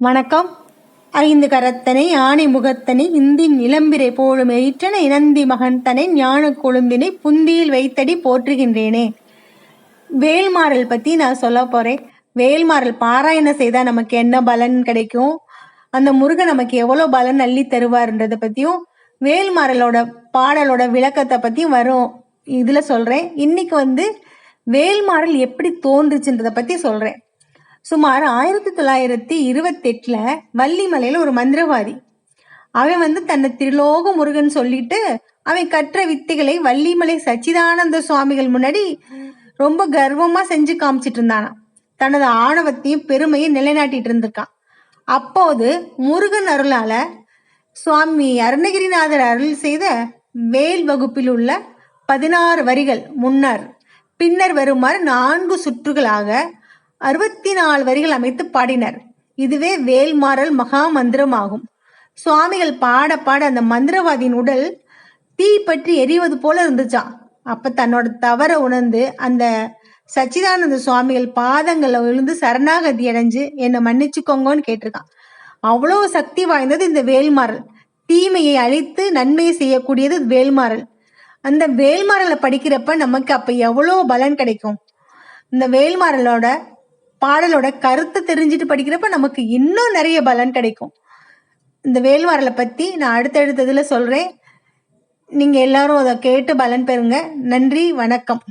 வணக்கம். ஐந்து கரத்தனை ஆணை முகத்தனை இந்தின் நிலம்பிரை போலும் எயிற்றன இனந்தி மகன்தனை ஞான கொழும்பினை புந்தியில் வைத்தடி போற்றுகின்றேனே. வேல்மாறல் பற்றி நான் சொல்ல போகிறேன் வேல்மாறல் பாராயணம் செய்தால் நமக்கு என்ன பலன் கிடைக்கும்? அந்த முருகன் நமக்கு எவ்வளோ பலன் அள்ளி தருவார்ன்றதை பற்றியும் வேல்மாறலோட பாடலோட விளக்கத்தை பற்றியும் வரும் இதில் சொல்கிறேன் இன்னைக்கு வந்து வேல்மாறல் எப்படி தோன்றுச்சுன்றதை பற்றி சொல்கிறேன் சுமார் ஆயிரத்தி தொள்ளாயிரத்தி இருபத்தெட்டுல வள்ளிமலையில ஒரு மந்திரவாதி. அவன் வந்து தன்னை திருலோக முருகன் சொல்லிட்டு அவன் கற்ற வித்தைகளை வள்ளிமலை சச்சிதானந்த சுவாமிகள் முன்னாடி ரொம்ப கர்வமா செஞ்சு காமிச்சிட்டு இருந்தானாம். தனது ஆணவத்தையும் பெருமையும் நிலைநாட்டிட்டு இருந்திருக்கான். அப்போது முருகன் அருளால சுவாமி அருணகிரிநாதர் அருள் செய்த வேல் வகுப்பில் உள்ள பதினாறு வரிகள் முன்னர். பின்னர் வருமாறு நான்கு சுற்றுகளாக அறுபத்தி நாலு வரிகள் அமைத்து பாடினர். இதுவே வேல்மாறல் மகா மந்திரம் ஆகும் சுவாமிகள் பாட பாட அந்த மந்திரவாதியின் உடல் தீ பற்றி எரிவது போல இருந்துச்சான் அப்ப தன்னோட தவற உணர்ந்து அந்த சச்சிதானந்த சுவாமிகள் பாதங்கள்ல விழுந்து சரணாகதி அடைஞ்சு என்னை மன்னிச்சுக்கோங்கன்னு கேட்டிருக்கான். அவ்வளோ சக்தி வாய்ந்தது இந்த வேல்மாறல். தீமையை அழித்து நன்மையை செய்யக்கூடியது வேல்மாறல். அந்த வேல்மாறலை படிக்கிறப்ப நமக்கு அப்ப எவ்வளோ பலன் கிடைக்கும்? இந்த வேல்மாறலோட பாடலோட கருத்தை தெரிஞ்சுட்டு படிக்கிறப்ப நமக்கு இன்னும் நிறைய பலன் கிடைக்கும். இந்த வேல்வாரலை பற்றி நான் அடுத்தடுத்ததில் சொல்கிறேன் நீங்கள் எல்லாரும் அதை கேட்டு பலன் பெறுங்க. நன்றி வணக்கம்.